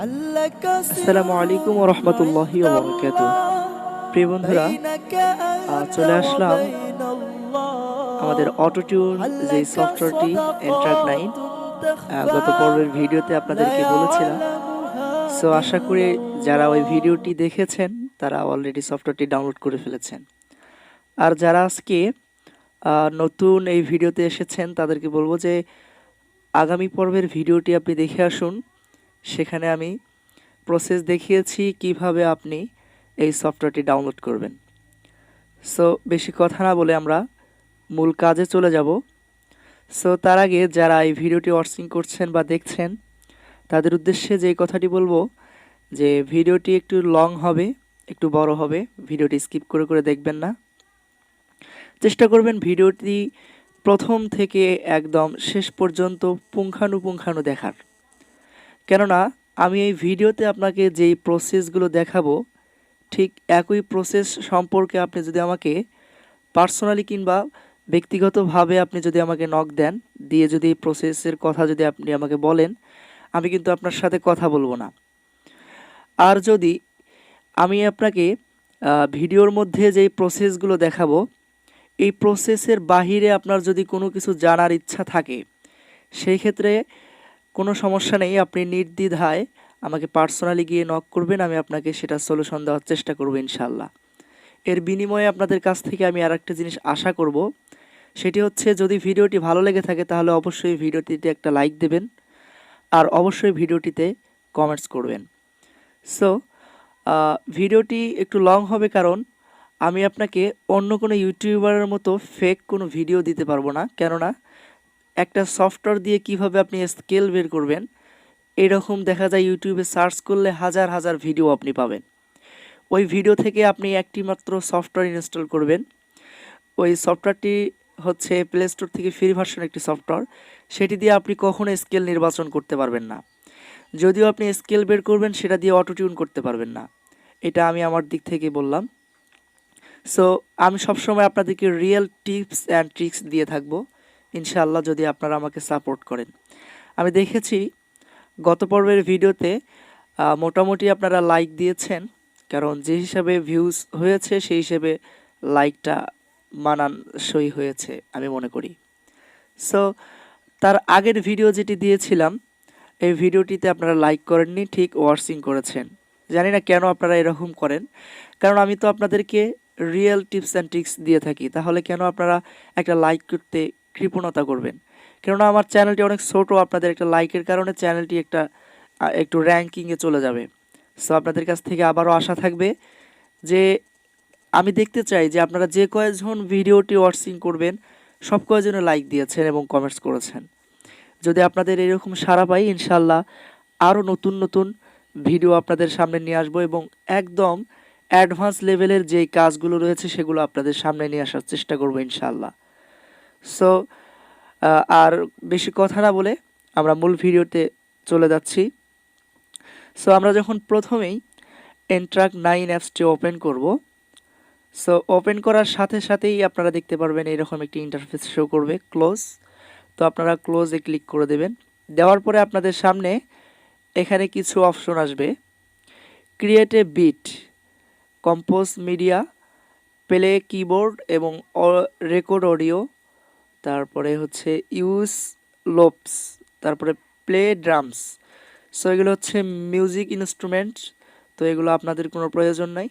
আসসালামু আলাইকুম ও রহমতুল্লাহি প্রিয় বন্ধুরা চলে আসলাম আমাদের অটোটিউন যে সফটওয়্যারটি এন্ট্রাক নাইন গত পর্বের ভিডিওতে আপনাদেরকে বলেছিলাম। সো আশা করি যারা ওই ভিডিওটি দেখেছেন, তারা অলরেডি সফটওয়্যারটি ডাউনলোড করে ফেলেছেন। আর যারা আজকে নতুন এই ভিডিওতে এসেছেন, তাদেরকে বলব যে, আগামী পর্বের ভিডিওটি আপনি দেখে আসুন। সেখানে আমি প্রসেস দেখিয়েছি কীভাবে আপনি এই সফটওয়্যারটি ডাউনলোড করবেন। সো বেশি কথা না বলে আমরা মূল কাজে চলে যাব। সো তার আগে যারা এই ভিডিওটি ওয়াচিং করছেন বা দেখছেন, তাদের উদ্দেশ্যে যে কথাটি বলব, যে ভিডিওটি একটু লং হবে, একটু বড় হবে ভিডিওটি স্কিপ করে করে দেখবেন না। চেষ্টা করবেন ভিডিওটি প্রথম থেকে একদম শেষ পর্যন্ত পুঙ্খানুপুঙ্খানু দেখার। কেননা, আমি এই ভিডিওতে আপনাকে যেই প্রসেসগুলো দেখাবো, ঠিক একই প্রসেস সম্পর্কে আপনি যদি আমাকে পার্সোনালি কিংবা ব্যক্তিগতভাবে আপনি যদি আমাকে নক দেন, দিয়ে যদি এই প্রসেসের কথা যদি আপনি আমাকে বলেন, আমি কিন্তু আপনার সাথে কথা বলব না। আর যদি আমি আপনাকে ভিডিওর মধ্যে যেই প্রসেসগুলো দেখাবো, এই প্রসেসের বাহিরে আপনার যদি কোনো কিছু জানার ইচ্ছা থাকে, সেই ক্ষেত্রে কোনো সমস্যা নেই, আপনি নির্দ্বিধায় আমাকে পার্সোনালি গিয়ে নক করবেন, আমি আপনাকে সেটা সলিউশন দেওয়ার চেষ্টা করব ইনশাল্লাহ এর বিনিময়ে আপনাদের কাছ থেকে আমি আর একটা জিনিস আশা করব, সেটি হচ্ছে যদি ভিডিওটি ভালো লেগে থাকে তাহলে অবশ্যই ভিডিওটিতে একটা লাইক দেবেন, আর অবশ্যই ভিডিওটিতে কমেন্টস করবেন। সো ভিডিওটি একটু লং হবে কারণ আমি আপনাকে অন্য কোনো ইউটিউবারের মতো ফেক কোনো ভিডিও দিতে পারব না, কেননা একটা সফটওয়্যার দিয়ে কীভাবে আপনি স্কেল বের করবেন, এরকম দেখা যায় ইউটিউবে সার্চ করলে হাজার হাজার ভিডিও আপনি পাবেন। ওই ভিডিও থেকে আপনি একটি মাত্র সফটওয়্যার ইনস্টল করবেন। ওই সফটওয়্যারটি হচ্ছে প্লে স্টোর থেকে ফ্রি ভার্সন একটি সফটওয়্যার সেটি দিয়ে আপনি কখনো স্কেল নির্বাচন করতে পারবেন না। যদিও আপনি স্কেল বের করবেন, সেটা দিয়ে অটো টিউন করতে পারবেন না। এটা আমি আমার দিক থেকে বললাম। সো আমি সবসময় আপনাদেরকে রিয়েল টিপস অ্যান্ড ট্রিক্স দিয়ে থাকব। ইনশাআল্লাহ, যদি আপনারা আমাকে সাপোর্ট করেন। আমি দেখেছি গত পর্বের ভিডিওতে মোটামুটি আপনারা লাইক দিয়েছেন, কারণ যে হিসাবে ভিউজ হয়েছে, সেই হিসেবে লাইকটা মানানসই হয়েছে, আমি মনে করি। সো তার আগের ভিডিও যেটি দিয়েছিলাম, এই ভিডিওটিতে আপনারা লাইক করেননি, ঠিক ওয়ার্সিং করেছেন। জানি না কেন আপনারা এরকম করেন, কারণ আমি তো আপনাদেরকে রিয়েল টিপস অ্যান্ড ট্রিক্স দিয়ে থাকি, তাহলে কেন আপনারা একটা লাইক করতে কৃপণতা করবেন। কেননা আমার চ্যানেলটি অনেক ছোটো, আপনাদের একটা লাইকের কারণে চ্যানেলটি একটা একটু র্যাঙ্কিংয়ে চলে যাবে। সো আপনাদের কাছ থেকে আবারও আশা থাকবে যে আমি দেখতে চাই যে আপনারা যে কয়েকজন ভিডিওটি ওয়াচিং করবেন, সব কয়েকজনে লাইক দিয়েছেন এবং কমেন্টস করেছেন। যদি আপনাদের এরকম সারা পাই ইনশাল্লাহ আরও নতুন নতুন ভিডিও আপনাদের সামনে নিয়ে আসব এবং একদম অ্যাডভান্স লেভেলের যেই কাজগুলো রয়েছে, সেগুলো আপনাদের সামনে নিয়ে আসার চেষ্টা করব ইনশাল্লাহ সো আর বেশি কথা না বলে আমরা মূল ভিডিওতে চলে যাচ্ছি। সো আমরা যখন প্রথমেই এন্ট্রাক নাইন অ্যাপসটি ওপেন করব সো ওপেন করার সাথে সাথেই আপনারা দেখতে পারবেন এরকম একটি ইন্টারফেস শো করবে ক্লোজ তো আপনারা ক্লোজে ক্লিক করে দেবেন। দেওয়ার পরে আপনাদের সামনে এখানে কিছু অপশন আসবে। Create a beat compose media play keyboard এবং রেকর্ড অডিও তারপরে হচ্ছে ইউজ লোপস, তারপরে প্লে ড্রামস। সো এগুলো হচ্ছে মিউজিক ইনস্ট্রুমেন্ট, তো এগুলো আপনাদের কোনো প্রয়োজন নাই।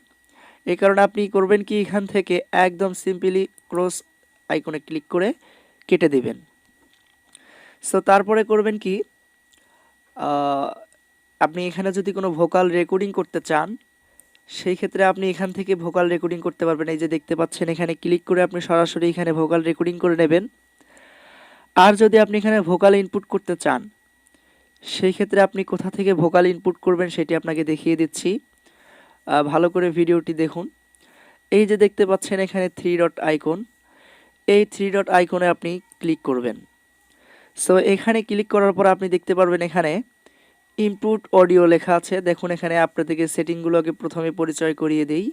এই কারণে আপনি করবেন কি, এখান থেকে একদম সিম্পলি ক্রস আইকনে ক্লিক করে কেটে দিবেন। সো তারপরে করবেন কি আপনি এখানে যদি কোনো ভোকাল রেকর্ডিং করতে চান সেই ক্ষেত্রে আপনি এখান থেকে ভোকাল রেকর্ডিং করতে পারবেন। এই যে দেখতে পাচ্ছেন, এখানে ক্লিক করে আপনি সরাসরি এখানে ভোকাল রেকর্ডিং করে নেবেন। আর যদি আপনি এখানে ভোকাল ইনপুট করতে চান, সেই ক্ষেত্রে আপনি কোথা থেকে ভোকাল ইনপুট করবেন সেটি আপনাকে দেখিয়ে দিচ্ছি। ভালো করে ভিডিওটি দেখুন। এই যে দেখতে পাচ্ছেন, এখানে থ্রি ডট আইকন এই থ্রি ডট আইকনে আপনি ক্লিক করবেন। সো এখানে ক্লিক করার পর আপনি দেখতে পারবেন এখানে ইনপুট অডিও লেখা আছে। দেখুন এখানে আপনাদেরকে সেটিংগুলোকে প্রথমে পরিচয় করিয়ে দেই।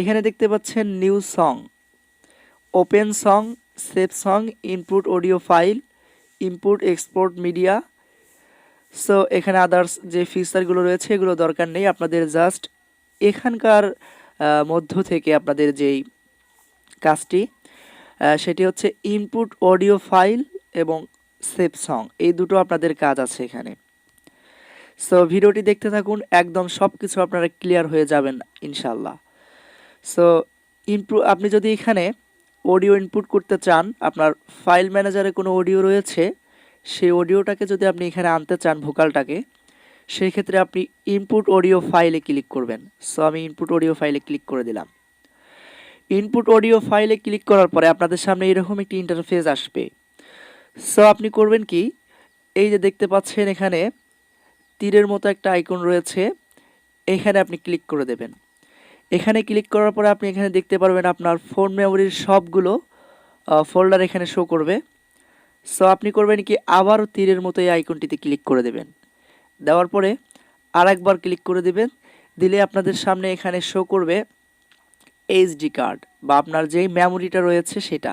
এখানে দেখতে পাচ্ছেন new song open song save song input audio file input export media so এখানে আদার্স যে ফিচারগুলো রয়েছে, এগুলো দরকার নেই। আপনাদের জাস্ট এখানকার মধ্য থেকে আপনাদের যেই কাজটি সেটি হচ্ছে ইনপুট অডিও ফাইল এবং সেভ সং এই দুটো আপনাদের কাজ আছে এখানে। সো ভিডিওটি দেখতে থাকুন, একদম সব কিছু আপনারা ক্লিয়ার হয়ে যাবেন ইনশাল্লাহ সো ইনপু আপনি যদি এখানে অডিও ইনপুট করতে চান, আপনার ফাইল ম্যানেজারে কোনো অডিও রয়েছে, সেই অডিওটাকে যদি আপনি এখানে আনতে চান ভোকালটাকে সেই ক্ষেত্রে আপনি ইনপুট অডিও ফাইলে ক্লিক করবেন। সো আমি ইনপুট অডিও ফাইলে ক্লিক করে দিলাম। ইনপুট অডিও ফাইলে ক্লিক করার পরে আপনাদের সামনে এরকম একটি ইন্টারফেস আসবে। সো আপনি করবেন কি? এই যে দেখতে পাচ্ছেন এখানে তীরের মতো একটা আইকন রয়েছে, এখানে আপনি ক্লিক করে দেবেন। এখানে ক্লিক করার পরে আপনি এখানে দেখতে পারবেন আপনার ফোন মেমোরির সবগুলো ফোল্ডার এখানে শো করবে। সো আপনি করবেন কি, আবারও তীরের মতো এই আইকনটিতে ক্লিক করে দেবেন। দেওয়ার পরে আরেকবার ক্লিক করে দেবেন, দিলে আপনাদের সামনে এখানে শো করবে এইচডি কার্ড বা আপনার যেই মেমোরিটা রয়েছে সেটা।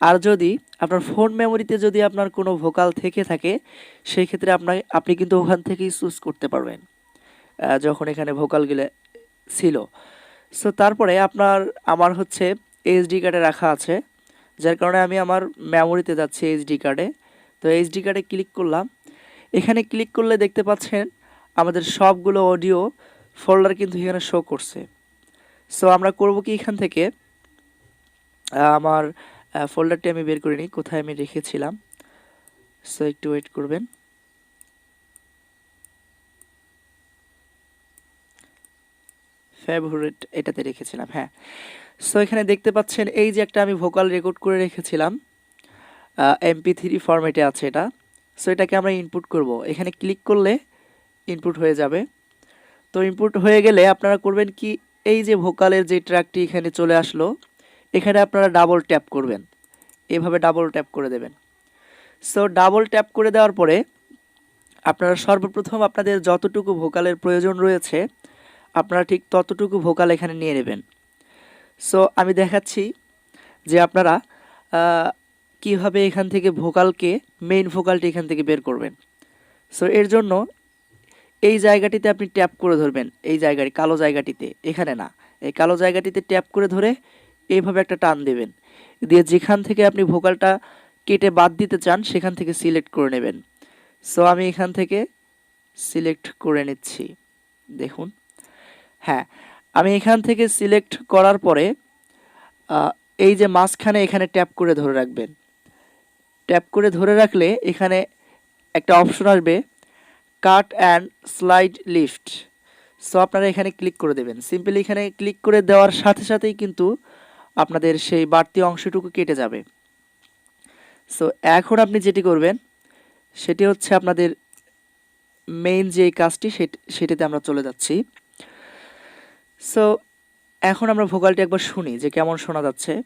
আর যদি আপনার ফোন মেমোরিতে যদি আপনার কোনো ভোকাল থেকে থাকে সেই ক্ষেত্রে আপনার, আপনি কিন্তু ওখান থেকেই চুজ করতে পারবেন যখন এখানে ভোকালগুলো ছিল। সো তারপরে আপনার, আমার হচ্ছে এইচডি কার্ডে রাখা আছে, যার কারণে আমি আমার মেমোরিতে যাচ্ছি এইচডি কার্ডে তো এইচডি কার্ডে ক্লিক করলাম। এখানে ক্লিক করলে দেখতে পাচ্ছেন, আমাদের সবগুলো অডিও ফোল্ডার কিন্তু এখানে শো করছে। সো আমরা করব কি এখান থেকে? আমার ফোল্ডারটি আমি বের করে নিই কোথায় আমি রেখেছিলাম। সো একটু ওয়েট করবেন। ফেভারিট এটাতে রেখেছিলাম হ্যাঁ। সো এখানে দেখতে পাচ্ছেন, এই যে একটা আমি ভোকাল রেকর্ড করে রেখেছিলাম এমপি থ্রি ফরম্যাটে আছে এটা। সো এটাকে আমরা ইনপুট করব। এখানে ক্লিক করলে ইনপুট হয়ে যাবে। তো ইনপুট হয়ে গেলে আপনারা করবেন কি, এই যে ভোকালের যে ট্র্যাকটি এখানে চলে আসলো এখানে আপনারা ডাবল ট্যাপ করবেন। এভাবে ডাবল ট্যাপ করে দেবেন। সো ডাবল ট্যাপ করে দেওয়ার পরে আপনারা সর্বপ্রথম আপনাদের যতটুকু ভোকালের প্রয়োজন রয়েছে, আপনারা ঠিক ততটুকু ভোকাল এখানে নিয়ে নেবেন। সো আমি দেখাচ্ছি যে আপনারা কীভাবে এখান থেকে ভোকালকে মেইন ভোকালটি এখান থেকে বের করবেন। সো এর জন্য এই জায়গাটিতে আপনি ট্যাপ করে ধরবেন। এই জায়গাটি, কালো জায়গাটিতে, এখানে না। এই কালো জায়গাটিতে ট্যাপ করে ধরে এইভাবে একটা টান দেবেন। দিয়ে যেখান থেকে আপনি ভোকালটা কেটে বাদ দিতে চান, সেখান থেকে সিলেক্ট করে নেবেন। সো, আমি এখান থেকে সিলেক্ট করে নিচ্ছি। দেখুন। হ্যাঁ আমি এখান থেকে সিলেক্ট করার পরে এই যে মাঝখানে এখানে ট্যাপ করে ধরে রাখবেন। ট্যাপ করে ধরে রাখলে এখানে একটা অপশন আসবে, cut and slide lift. So, আপনারা এখানে ক্লিক করে দেবেন। সিম্পলি এখানে ক্লিক করে দেওয়ার সাথে সাথেই কিন্তু আপনাদের সেই বাড়তি অংশটুকু কেটে যাবে। সো এখন আপনি যেটি করবেন, সেটি হচ্ছে আপনাদের মেইন যে কাজটি, সেট- সেটিতে আমরা চলে যাচ্ছি। সো এখন আমরা ভোকালটি একবার শুনি যে কেমন শোনা যাচ্ছে।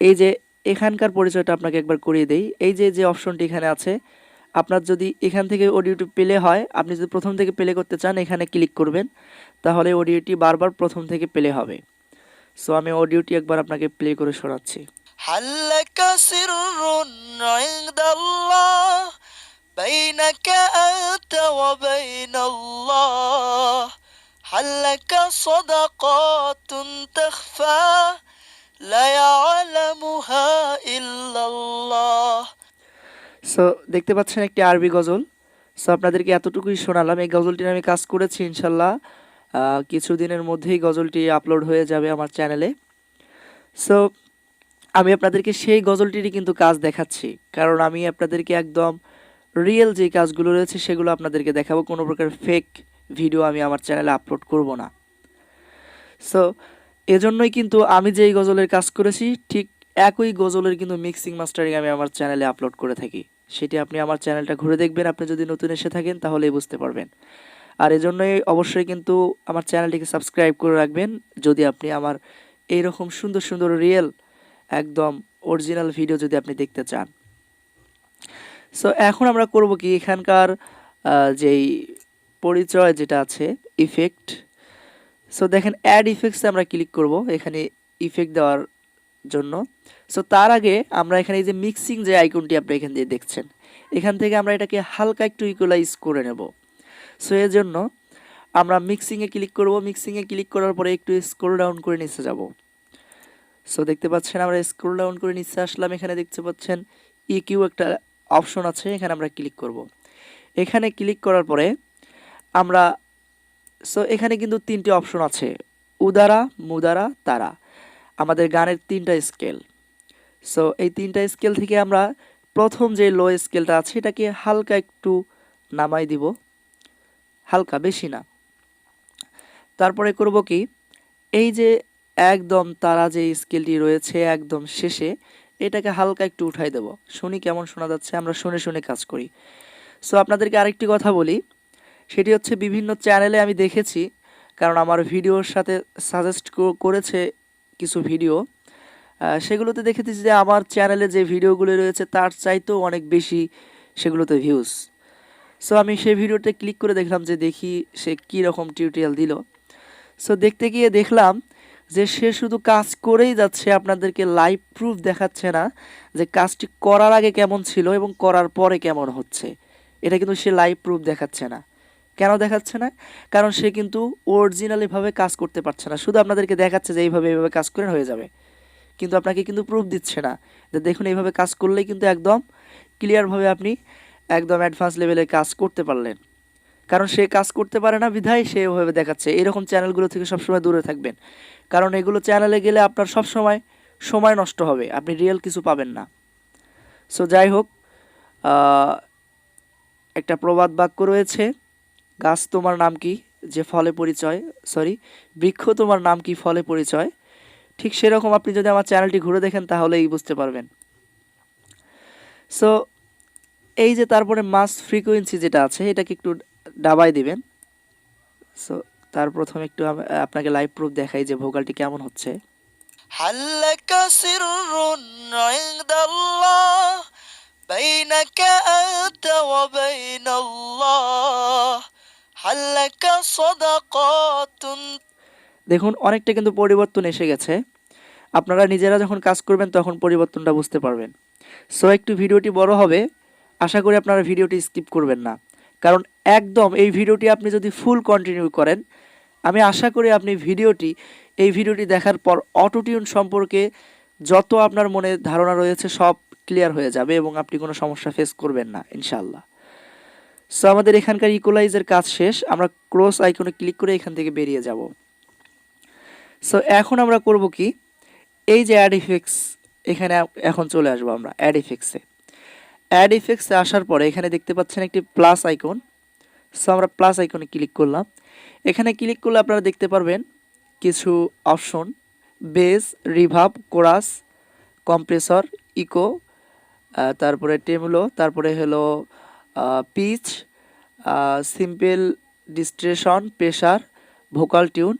এই যে এখানকার পরিচয়টা আপনাকে একবার করিয়ে দেই। এই যে যে অপশনটি এখানে আছে, আপনার যদি এখান থেকে অডিওটি প্লে হয়, আপনি যদি প্রথম থেকে প্লে করতে চান, এখানে ক্লিক করবেন, তাহলে অডিওটি বারবার প্রথম থেকে প্লে হবে। সো আমি অডিওটি একবার আপনাকে প্লে করে শোনাচ্ছি। হাল্লাকা লা সো দেখতে পাচ্ছেন একটি আরবি গজল। সো আপনাদেরকে এতটুকুই শোনালাম। এই গজলটির আমি কাজ করেছি ইনশাল্লাহ। কিছুদিনের মধ্যেই গজলটি আপলোড হয়ে যাবে আমার চ্যানেলে সো আমি আপনাদেরকে সেই গজলটিরই কিন্তু কাজ দেখাচ্ছি। কারণ আমি আপনাদেরকে একদম রিয়েল যে কাজগুলো রয়েছে সেগুলো আপনাদেরকে দেখাবো। কোনো প্রকার ফেক ভিডিও আমি আমার চ্যানেলে আপলোড করব না। সো এজন্যই কিন্তু আমি যেই গজলের কাজ করেছি, ঠিক একই গজলের কিন্তু মিক্সিং মাস্টারিং আমি আমার চ্যানেলে আপলোড করে থাকি। সেটি আপনি আমার চ্যানেলটা ঘুরে দেখবেন। আপনি যদি নতুন এসে থাকেন, তাহলেই বুঝতে পারবেন। আর এজন্যই অবশ্যই কিন্তু আমার চ্যানেলটিকে সাবস্ক্রাইব করে রাখবেন। যদি আপনি আমার এইরকম সুন্দর সুন্দর, রিয়েল, একদম অরিজিনাল ভিডিও যদি আপনি দেখতে চান। সো এখন আমরা করব কি? এখানকার যেই পরিচয় যেটা আছে ইফেক্ট সো দেখেন অ্যাড ইফেক্টসে আমরা ক্লিক করব এখানে ইফেক্ট দেওয়ার জন্য। সো তার আগে আমরা এখানে এই যে মিক্সিং যে আইকনটি আপনি এখান দিয়ে দেখছেন, এখান থেকে আমরা এটাকে হালকা একটু ইকুয়ালাইজ করে নেব। সো এর জন্য আমরা মিক্সিংয়ে ক্লিক করব। মিক্সিংয়ে ক্লিক করার পরে একটু স্ক্রল ডাউন করে নিচে যাব। সো দেখতে পাচ্ছেন আমরা স্ক্রল ডাউন করে নিচে আসলাম। এখানে দেখতে পাচ্ছেন ইকিউ একটা অপশন আছে। এখানে আমরা ক্লিক করব। এখানে ক্লিক করার পরে আমরা সো এখানে কিন্তু তিনটি অপশন আছে। উদারা, মুদারা, তারা। আমাদের গানের তিনটা স্কেল সো এই তিনটা স্কেল থেকে আমরা প্রথম যে লো স্কেলটা আছে, এটাকে হালকা একটু নামাই দিব। হালকা, বেশি না। তারপরে করব কি, এই যে একদম তারা যে স্কেলটি রয়েছে একদম শেষে, এটাকে হালকা একটু উঠাই দেব। শুনি কেমন শোনা যাচ্ছে, আমরা শুনে শুনে কাজ করি। সো আপনাদেরকে আরেকটি কথা বলি, সেটি হচ্ছে বিভিন্ন চ্যানেলে আমি দেখেছি, কারণ আমার ভিডিওর সাথে সাজেস্ট করেছে কিছু ভিডিও। সেগুলোতে দেখেছি যে আমার চ্যানেলে যে ভিডিওগুলো রয়েছে, তার চাইতেও অনেক বেশি সেগুলোতে ভিউজ সো আমি সেই ভিডিওতে ক্লিক করে দেখলাম যে দেখি সে কী রকম টিউটোরিয়াল দিল। সো দেখতে গিয়ে দেখলাম যে সে শুধু কাজ করেই যাচ্ছে, আপনাদেরকে লাইভ প্রুফ দেখাচ্ছে না যে কাজটি করার আগে কেমন ছিল এবং করার পরে কেমন হচ্ছে। এটা কিন্তু সে লাইভ প্রুফ দেখাচ্ছে না। কেন দেখাচ্ছে না? কারণ সে কিন্তু অরিজিনালিভাবে কাজ করতে পারছে না। শুধু আপনাদেরকে দেখাচ্ছে যে এইভাবে এইভাবে কাজ করে হয়ে যাবে। কিন্তু আপনাকে কিন্তু প্রুফ দিচ্ছে না যে দেখুন এইভাবে কাজ করলেই কিন্তু একদম ক্লিয়ারভাবে আপনি একদম অ্যাডভান্স লেভেলে কাজ করতে পারলেন। কারণ সে কাজ করতে পারে না বিধায় সে ওভাবে দেখাচ্ছে। এরকম চ্যানেলগুলো থেকে সবসময় দূরে থাকবেন। কারণ এগুলো চ্যানেলে গেলে আপনার সব সময় সময় নষ্ট হবে। আপনি রিয়েল কিছু পাবেন না। সো যাই হোক একটা প্রবাদ বাক্য রয়েছে, গাছ তোমার নাম কি? যে ফলে পরিচয় সরি বৃক্ষ তোমার নাম কি? ফলে পরিচয়। ঠিক সেরকম আপনি যদি আমার চ্যানেলটি ঘুরে দেখেন তাহলেই বুঝতে পারবেন। সো এই যে তারপরে মাস ফ্রিকোয়েন্সি যেটা আছে এটাকে একটু ডাবাই দিবেন। সো তার প্রথমে একটু আপনাকে লাইভ প্রুফ দেখাই যে ভোকালটি কেমন হচ্ছে। হাল্লাকা দেখুন অনেকটা কিন্তু পরিবর্তন এসে গেছে। আপনারা নিজেরা যখন কাজ করবেন তখন পরিবর্তনটা বুঝতে পারবেন। সো একটু ভিডিওটি বড় হবে। আশা করি আপনারা ভিডিওটি স্কিপ করবেন না। কারণ একদম এই ভিডিওটি আপনি যদি ফুল কন্টিনিউ করেন, আমি আশা করি আপনি ভিডিওটি, এই ভিডিওটি দেখার পর অটোটিউন সম্পর্কে যত আপনার মনে ধারণা রয়েছে সব ক্লিয়ার হয়ে যাবে এবং আপনি কোনো সমস্যা ফেস করবেন না ইনশাল্লাহ সো আমাদের এখানকার ইকোলাইজের কাজ শেষ। আমরা ক্রস আইকনে ক্লিক করে এখান থেকে বেরিয়ে যাব। সো এখন আমরা করব কি? এই যে অ্যাড ইফেক্টস এখানে এখন চলে আসব আমরা অ্যাড ইফেক্টসে অ্যাড ইফেক্টসে আসার পরে এখানে দেখতে পাচ্ছেন একটি প্লাস আইকন সো আমরা প্লাস আইকনে ক্লিক করলাম। এখানে ক্লিক করলে আপনারা দেখতে পারবেন কিছু option bass reverb chorus compressor echo তারপরে টেমুলো তারপরে হলো pitch simple distortion pressure vocal tune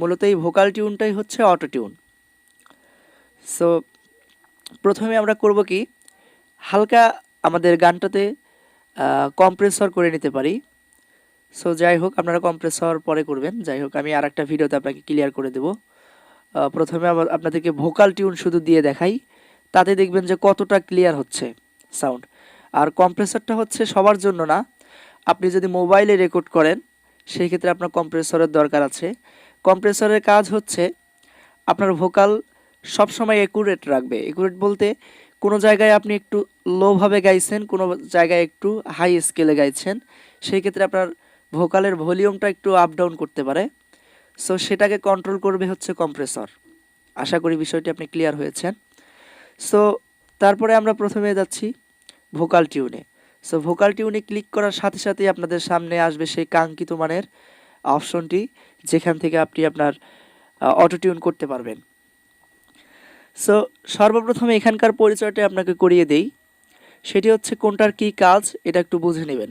মূলত এই ভোকাল টিউনটাই হচ্ছে অটো টিউন সো প্রথমে আমরা করব কি? হালকা আমাদের গানটাতে কম্প্রেসর করে নিতে পারি। সো যাই হোক, আপনারা কম্প্রেসর পরে করবেন। যাই হোক, আমি আর একটা ভিডিওতে আপনাকে ক্লিয়ার করে দেব। প্রথমে আবার আপনাদেরকে ভোকাল টিউন শুধু দিয়ে দেখাই। তাতে দেখবেন যে কতটা ক্লিয়ার হচ্ছে সাউন্ড আর কম্প্রেসরটা হচ্ছে সবার জন্য না। আপনি যদি মোবাইলে রেকর্ড করেন, সেই ক্ষেত্রে আপনার কম্প্রেসরের দরকার আছে। কম্প্রেসরের কাজ হচ্ছে, আপনার ভোকাল সবসময় একুরেট রাখবে। একুরেট বলতে কোনো জায়গায় আপনি একটু লোভাবে গাইছেন, কোনো জায়গায় একটু হাই স্কেলে গাইছেন, সেই ক্ষেত্রে আপনার ভোকালের ভলিউমটা একটু আপ ডাউন করতে পারে। সো সেটাকে কন্ট্রোল করবে হচ্ছে কম্প্রেসর আশা করি বিষয়টি আপনি ক্লিয়ার হয়েছেন। সো তারপরে আমরা প্রথমে যাচ্ছি ভোকাল টিউনে সো ভোকাল টিউনে ক্লিক করার সাথে সাথেই আপনাদের সামনে আসবে সেই কাঙ্ক্ষিত মানের অপশনটি যেখান থেকে আপনি আপনার অটো টিউন করতে পারবেন। সো সর্বপ্রথমে এখানকার পরিচয়টা আপনাকে করিয়ে দেই। সেটি হচ্ছে কোনটার কী কাজ, এটা একটু বুঝে নেবেন।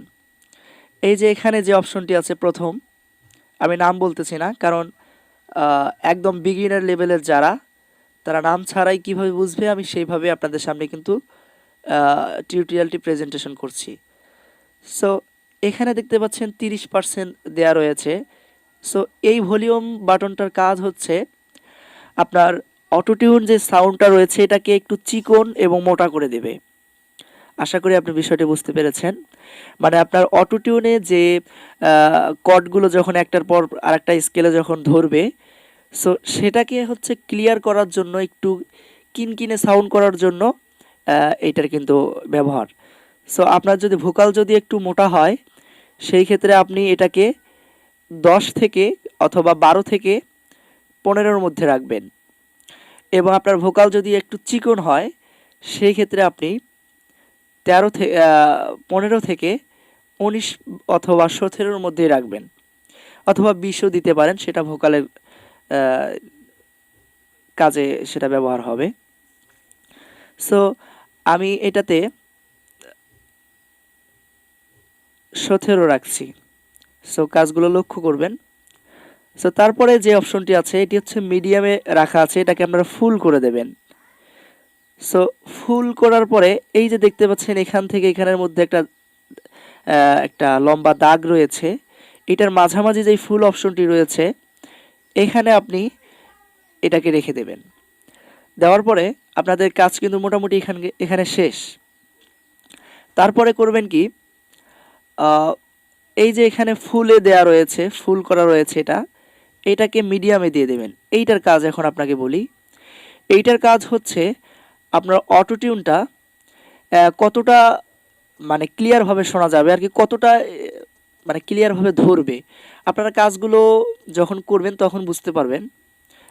এই যে এখানে যে অপশনটি আছে প্রথম, আমি নাম বলতেছি না, কারণ একদম বিগিনার লেভেলের যারা, তারা নাম ছাড়াই কীভাবে বুঝবে, আমি সেইভাবে আপনাদের সামনে কিন্তু টিউটোরিয়ালটি প্রেজেন্টেশন করছি। সো এখানে দেখতে পাচ্ছেন তিরিশ পার্সেন্ট দেওয়া রয়েছে। সো এই ভলিউম বাটনটার কাজ হচ্ছে, আপনার অটোটিউন যে সাউন্ডটা রয়েছে, এটাকে একটু চিকন এবং মোটা করে দেবে। আশা করি আপনি বিষয়টি বুঝতে পেরেছেন। মানে আপনার অটো টিউনে যে কর্ডগুলো যখন একটার পর আরেকটা স্কেলে যখন ধরবে সো সেটাকে হচ্ছে ক্লিয়ার করার জন্য, একটু কিনকিনে সাউন্ড করার জন্য এইটার কিন্তু ব্যবহার। সো আপনার যদি ভোকাল যদি একটু মোটা হয়, সেই ক্ষেত্রে আপনি এটাকে দশ থেকে অথবা বারো থেকে পনেরোর মধ্যে রাখবেন। এবং আপনার ভোকাল যদি একটু চিকন হয় সেই ক্ষেত্রে আপনি তেরো থেকে পনেরো থেকে উনিশ অথবা সতেরোর মধ্যেই রাখবেন অথবা বিশও দিতে পারেন, সেটা ভোকালের কাজে সেটা ব্যবহার হবে। সো আমি এটাতে সতেরো রাখছি। সো কাজগুলো লক্ষ্য করবেন। সো তারপরে যে অপশনটি আছে, এটি হচ্ছে মিডিয়ামে রাখা আছে, এটাকে আপনারা ফুল করে দেবেন। সো ফুল করার পরে এই যে দেখতে পাচ্ছেন, এখান থেকে এখানের মধ্যে একটা একটা লম্বা দাগ রয়েছে। এটার মাঝামাঝি যেই ফুল অপশনটি রয়েছে, এখানে আপনি এটাকে রেখে দেবেন। দেওয়ার পরে আপনাদের কাজ কিন্তু মোটামুটি এখানে এখানে শেষ। তারপরে করবেন কি এই যে এখানে ফুলে দেয়া রয়েছে ফুল করা রয়েছে এটা এটাকে মিডিয়ামে দিয়ে দেবেন। এইটার কাজ এখন আপনাকে বলি। এইটার কাজ হচ্ছে আপনার অটো টিউনটা কতটা মানে ক্লিয়ারভাবে শোনা যাবে আর কি কতটা মানে ক্লিয়ারভাবে ধরবে। আপনারা কাজগুলো যখন করবেন তখন বুঝতে পারবেন।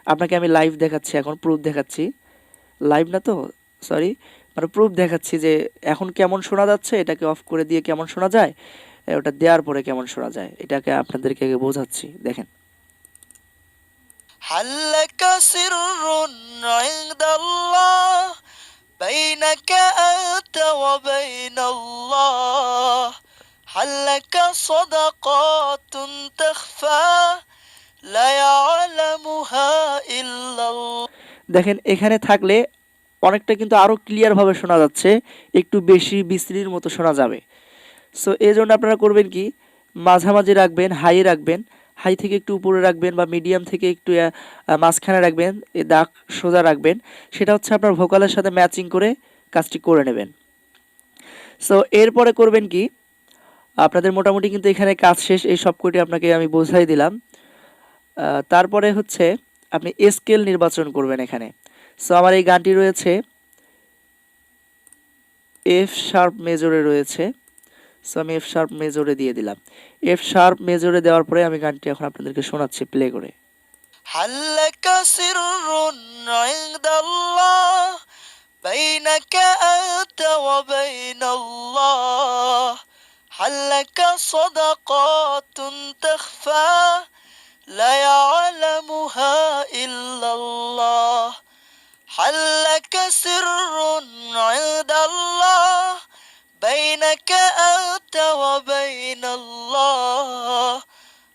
আপনাকে আমি লাইভ দেখাচ্ছি এখন প্রুফ দেখাচ্ছি। লাইভ না তো? সরি মানে প্রুফ দেখাচ্ছি যে এখন কেমন শোনা যাচ্ছে, এটাকে অফ করে দিয়ে কেমন শোনা যায় ওটা দেওয়ার পরে কেমন শোনা যায়, এটাকে আপনাদেরকে বোঝাচ্ছি। দেখেন। هل لك سر عند الله بينك أنت وبين الله هل لك صدقات تخفى لا يعلمها إلا الله দেখেন এখানে থাকলে অনেকটা কিন্তু আরও ক্লিয়ারভাবে শোনা যাচ্ছে একটু বেশি বিশ্রীর মতো শোনা যাবে সো এই জন্য আপনারা করবেন কি মাঝামাঝি রাখবেন হাই রাখবেন হাই থেকে একটু উপরে রাখবেন বা মিডিয়াম থেকে একটু মাঝখানে রাখবেন, এ দাগ সোজা রাখবেন। সেটা হচ্ছে আপনার ভোকালের সাথে ম্যাচিং করে কাজটি করে নেবেন। সো এরপরে করবেন কি? আপনাদের মোটামুটি কিন্তু এখানে কাজ শেষ, এই সব কটি আপনাকে আমি বোঝাই দিলাম। তারপরে হচ্ছে আপনি স্কেল নির্বাচন করবেন এখানে। সো আমার এই গানটি রয়েছে এফ শার্প মেজরে রয়েছে। সো আমি এফ শার্প মেজরে দিয়ে দিলাম এফ শার্প মেজরে দেওয়ার পরে আমি গানটি এখন আপনাদেরকে শোনাচ্ছি প্লে করে هل لك سر عند الله بينك أنت وبين الله هل لك صدقات تخفى لا يعلمها إلا الله هل لك سر عند الله بينك أنت وبين الله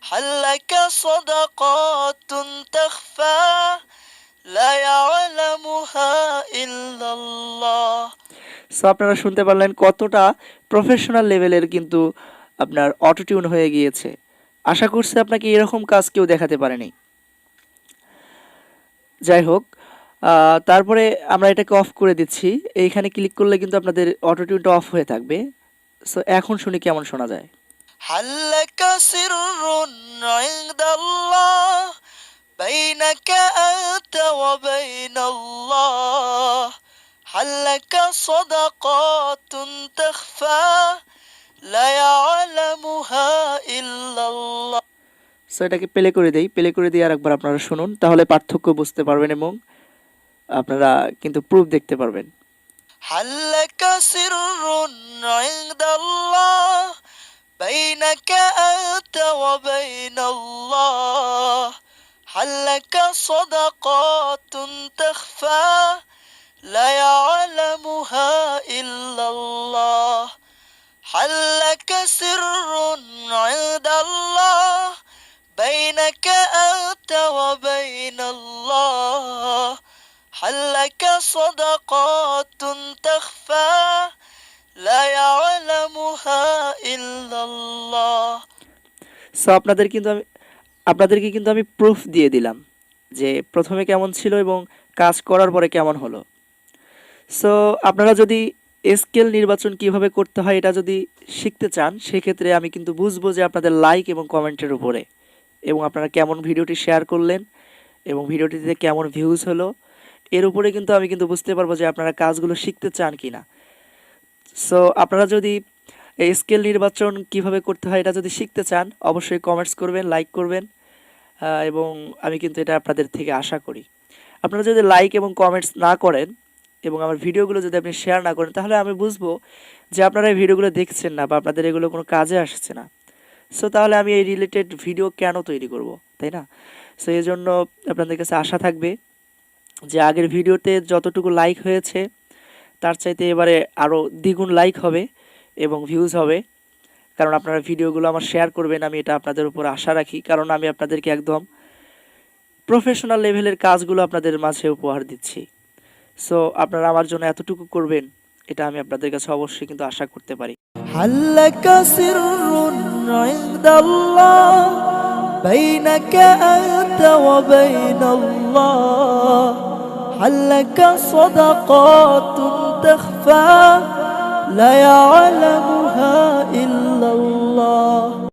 هل لك صدقات تخفى لا يعلمها إلا الله সো আপনারা শুনতে পারলেন কতটা প্রফেশনাল লেভেলের কিন্তু আপনার অটোটিউন হয়ে গিয়েছে আশা করছি আপনাকে এরকম কাজ কেউ দেখাতে পারেনি যাই হোক আহ, তারপরে আমরা এটাকে অফ করে দিচ্ছি। এইখানে ক্লিক করলে কিন্তু আপনাদের অটো টিউনটা অফ হয়ে থাকবে। সো এখন শুনি কেমন শোনা যায়। হাল্লাকা সিররুন ইনদাল্লাহ বাইনাকা আনতা ওয়া বাইনাল্লাহ লা সো এটাকে প্লে করে দেই। প্লে করে দিয়ে আরেকবার আপনারা শুনুন। তাহলে পার্থক্য বুঝতে পারবেন এবং আপনারা কিন্তু প্রুফ দেখতে পারবেন هل لك سر عند الله بينك أنت وبين الله هل لك صدقات تخفى لا يعلمها إلا الله هل لك سر عند الله بينك أنت وبين الله هل لك صدقات تخفى لا يعلمها إلا الله সো আপনাদের কিন্তু আমি আপনাদেরকে কিন্তু আমি প্রুফ দিয়ে দিলাম যে প্রথমে কেমন ছিল এবং কাজ করার পরে কেমন হলো সো আপনারা যদি স্কেল নির্বাচন কিভাবে করতে হয় এটা যদি শিখতে চান সেক্ষেত্রে আমি কিন্তু বুঝবো যে আপনাদের লাইক এবং কমেন্টের উপরে এবং আপনারা কেমন ভিডিওটি শেয়ার করলেন এবং ভিডিওটিতে কেমন ভিউজ হলো এর উপরে কিন্তু আমি কিন্তু বুঝতে পারব যে আপনারা কাজগুলো শিখতে চান কি না সো আপনারা যদি এই স্কেল নির্বাচন কীভাবে করতে হয় এটা যদি শিখতে চান, অবশ্যই কমেন্টস করবেন লাইক করবেন এবং আমি কিন্তু এটা আপনাদের থেকে আশা করি। আপনারা যদি লাইক এবং কমেন্টস না করেন এবং আমার ভিডিওগুলো যদি আপনি শেয়ার না করেন, তাহলে আমি বুঝব যে আপনারা এই ভিডিওগুলো দেখছেন না বা আপনাদের এগুলো কোনো কাজে আসছে না। সো তাহলে আমি এই রিলেটেড ভিডিও কেন তৈরি করব, তাই না? সো এই জন্য আপনাদের কাছে আশা থাকবে যে আগের ভিডিওতে যতটুকু লাইক হয়েছে, তার চাইতে এবারে আরও দ্বিগুণ লাইক হবে এবং ভিউজ হবে। কারণ আপনারা ভিডিওগুলো আমার শেয়ার করবেন, আমি এটা আপনাদের উপর আশা রাখি। কারণ আমি আপনাদেরকে একদম প্রফেশনাল লেভেলের কাজগুলো আপনাদের মাঝে উপহার দিচ্ছি। সো আপনারা আমার জন্য এতটুকু করবেন, এটা আমি আপনাদের কাছে অবশ্যই কিন্তু আশা করতে পারি। بينك أنت وبين الله حلك صدقات تخفى؟ لا يعلمها إلا الله.